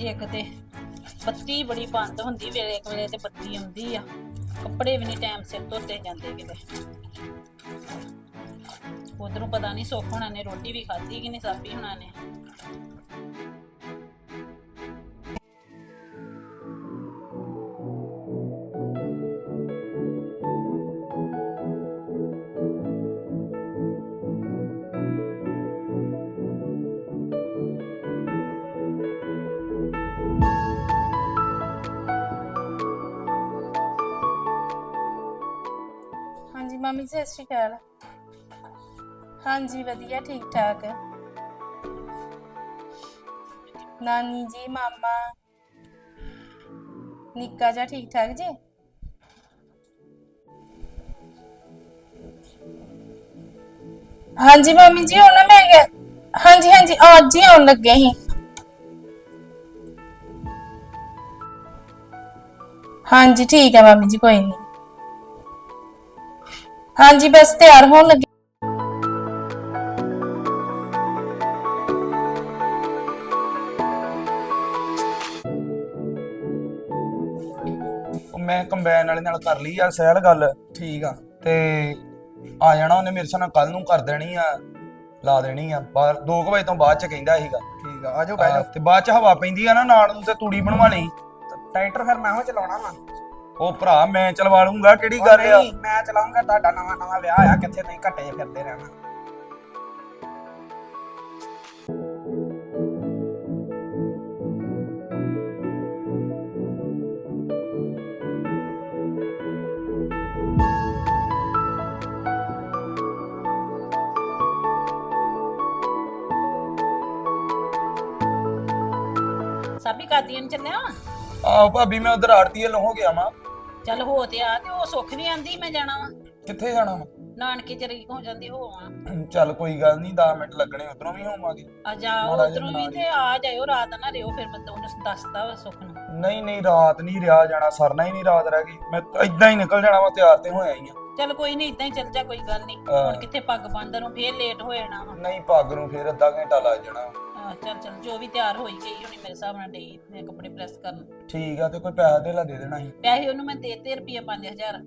ਇੱਕ ਤੇ ਬੱਤੀ ਬੜੀ ਬੰਦ ਹੁੰਦੀ, ਵੇਲੇ ਇੱਕ ਵੇਲੇ ਤੇ ਬੱਤੀ ਆਉਂਦੀ ਆ। ਕੱਪੜੇ ਵੀ ਨਹੀਂ ਟਾਈਮ ਸਿਰ ਧੋਤੇ ਜਾਂਦੇ ਕਿਤੇ। ਉਧਰੋਂ ਪਤਾ ਨਹੀਂ ਸੁੱਖ ਹੋਣਾ ਨੇ, ਰੋਟੀ ਵੀ ਖਾਧੀ ਕਿ ਨਹੀਂ ਸਾਬੀ ਹੋਣਾ ਨੇ। ਮੰਮੀ ਜੀ, ਸਤਿ ਸ਼੍ਰੀ ਅਕਾਲ। ਹਾਂਜੀ, ਵਧੀਆ, ਠੀਕ ਠਾਕ। ਨਾਨੀ ਜੀ, ਮਾਮਾ, ਨਿੱਕਾ ਜਿਹਾ ਠੀਕ ਠਾਕ ਜੀ? ਹਾਂਜੀ, ਮਾਮੀ ਜੀ, ਹੁਣ ਨਾ ਮੈਂ ਗਿਆ ਹਾਂਜੀ ਹਾਂਜੀ, ਅੱਜ ਹੀ ਆਉਣ ਲੱਗੇ ਸੀ। ਹਾਂਜੀ, ਠੀਕ ਹੈ, ਮਾਮੀ ਜੀ, ਕੋਈ ਨਹੀਂ ਹਾਂਜੀ ਬਸ ਤਿਆਰ ਹੋਣ ਲੱਗੇ। ਉਹ ਮੈਂ ਕੰਬਾਈਨ ਵਾਲੇ ਨਾਲ ਕਰ ਲਈ ਆ ਸਹਿਲ ਗੱਲ। ਠੀਕ ਆ। ਤੇ ਆ ਜਾਣਾ ਉਹਨੇ ਮੇਰੇ ਨਾਲ ਕੱਲ ਨੂੰ ਕਰ ਦੇਣੀ ਆ ਲਾ ਦੇਣੀ ਆ। ਬਾਹਰ 2 ਵਜੇ ਤੋਂ ਬਾਅਦ ਚ ਕਹਿੰਦਾ ਸੀਗਾ। ਠੀਕ ਆ ਆਜੋ ਬਹਿ ਆ, ਜਾਓ। ਤੇ ਬਾਅਦ ਚ ਹਵਾ ਪੈਂਦੀ ਆ ਨਾ ਨਾਲ ਨੂੰ ਤੇ ਤੂੜੀ ਬਣਵਾ ਲਈ। ਟਰੈਕਟਰ ਫਿਰ ਮੈਂ ਹੋ ਚਲਾਉਣਾ ਵਾ। ਉਹ ਭਰਾ ਮੈਂ ਚਲਵਾ ਲੂੰਗਾ ਕਿਹੜੀ ਗੱਲ ਆ? ਨਹੀਂ ਮੈਂ ਚਲਾਉਂਗਾ ਤੁਹਾਡਾ ਨਵਾਂ ਨਵਾਂ ਵਿਆਹ ਆ ਕਿੱਥੇ ਤੁਸੀਂ ਘੱਟੇ ਜਿਹੇ ਫਿਰਦੇ ਰਹਿਣਾ। ਸਾਬੀ ਕਾਦੀਆਂ ਨੂੰ ਚੱਲਿਆ? ਆਹ ਭਾਬੀ ਮੈਂ ਉਧਰ ਆੜਤੀ ਵੱਲੋਂ ਹੋ ਗਿਆ ਵਾਂ। ਚੱਲ ਹੋ ਤੇ ਆ ਤੇ ਉਹ ਸੁੱਖ ਵੀ ਆਂਦੀ ਮੈਂ ਜਾਣਾ ਵਾ। ਕਿੱਥੇ ਜਾਣਾ ਵਾ? ਨਾਨਕੇ ਚਰੀ ਹੋ ਜਾਂਦੀ ਹੋ ਆ। ਚੱਲ ਕੋਈ ਗੱਲ ਨਹੀਂ 10 ਮਿੰਟ ਲੱਗਣੇ ਉਧਰੋਂ ਵੀ ਹੋਵਾਂਗੇ। ਆ ਮਾੜਾ ਜਿਹਾ ਉਧਰੋਂ ਵੀ। ਤੇ ਆ ਜਾਇਓ ਰਾਤ ਨਾ ਰਿਓ ਫਿਰ ਮੈਂ ਤੁਹਾਨੂੰ ਦੱਸਦਾ ਵਾ ਸੁੱਖ ਨੂੰ। ਨਹੀਂ ਨਹੀਂ ਰਾਤ ਨਹੀਂ ਰਿਆ ਜਾਣਾ ਸਰਨਾ ਹੀ ਨਹੀਂ ਰਾਤ ਰਹਿ ਗਈ। ਮੈਂ ਇਦਾਂ ਹੀ ਨਿਕਲ ਜਾਣਾ ਵਾ ਤਿਆਰ ਤੇ ਹੋਇਆ ਹੀ ਆ। ਚੱਲ ਕੋਈ ਨਹੀਂ ਇਦਾਂ ਹੀ ਚੱਲ ਜਾ ਕੋਈ ਗੱਲ ਨਹੀਂ। ਹੁਣ ਕਿੱਥੇ ਪੱਗ ਨੂੰ ਫੇਰ ਲੇਟ ਹੋ ਜਾਣਾ ਵਾ। ਨਹੀਂ ਪੱਗ ਨੂੰ ਫੇਰ ਅੱਧਾ ਘੰਟਾ ਲੱਗ ਜਾਣਾ। ਆਹ ਚੱਲ ਚੱਲ ਜੋ ਵੀ ਤਿਆਰ ਹੋਈ ਗਈ ਹੁਣੀ ਮੇਰੇ ਹਿਸਾਬ ਨਾਲ ਡਈ ਤੇ ਕੱਪੜੇ ਪ੍ਰੈਸ ਕਰਨ। ਠੀਕ ਆ ਤੇ ਕੋਈ ਪੈਸਾ ਦੇ ਲਾ ਦੇ ਦੇਣਾ ਸੀ? ਪੈਸੇ ਉਹਨੂੰ ਮੈਂ ਦੇ ਦੇਤੇ ਰੁਪਏ 5000